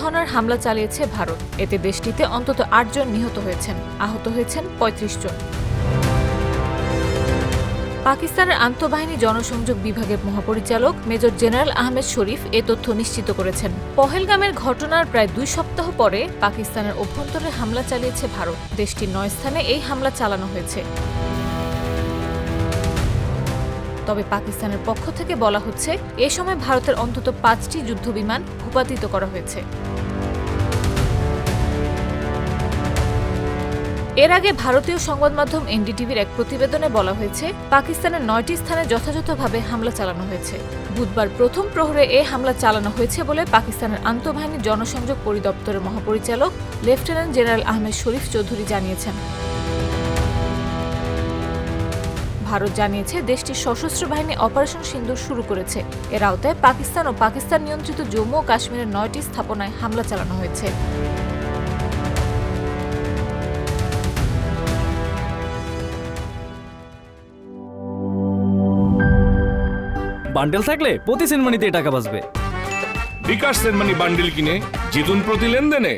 ধরনের হামলা চালিয়েছে ভারত। এতে দেশটিতে অন্তত আটজন নিহত হয়েছেন। আহত হয়েছেন পঁয়ত্রিশ জন। পাকিস্তানের আন্তঃবাহিনী জনসংযোগ বিভাগের মহাপরিচালক মেজর জেনারেল আহমেদ শরীফ এ তথ্য নিশ্চিত করেছেন। পহেলগামের ঘটনার প্রায় দুই সপ্তাহ পরে পাকিস্তানের অভ্যন্তরে হামলা চালিয়েছে ভারত। দেশটির নয় স্থানে এই হামলা চালানো হয়েছে। তবে পাকিস্তানের পক্ষ থেকে বলা হচ্ছে, এ সময় ভারতের অন্তত পাঁচটি যুদ্ধবিমান ভূপাতিত করা হয়েছে। এর আগে ভারতীয় সংবাদ মাধ্যম এনডিটিভির এক প্রতিবেদনে বলা হয়েছে, পাকিস্তানের নয়টি স্থানে যথাযথভাবে হামলা চালানো হয়েছে। বুধবার প্রথম প্রহরে এ হামলা চালানো হয়েছে বলে পাকিস্তানের আন্তঃবাহিনী জনসংযোগ পরিদপ্তরের মহাপরিচালক লেফটেন্যান্ট জেনারেল আহমেদ শরীফ চৌধুরী জানিয়েছেন। ভারত জানিয়েছে দেশটির সশস্ত্র বাহিনী অপারেশন সিন্দুর শুরু করেছে। এর আওতায় পাকিস্তান ও পাকিস্তান নিয়ন্ত্রিত জম্মু ও কাশ্মীরের নয়টি স্থাপনায় হামলা চালানো হয়েছে। বান্ডেল থাকলে প্রতি সেনমানিতে টাকা বাঁচবে। বিকাশ সেনমানি বান্ডিল কিনে জিতুন প্রতি লেনদেনে।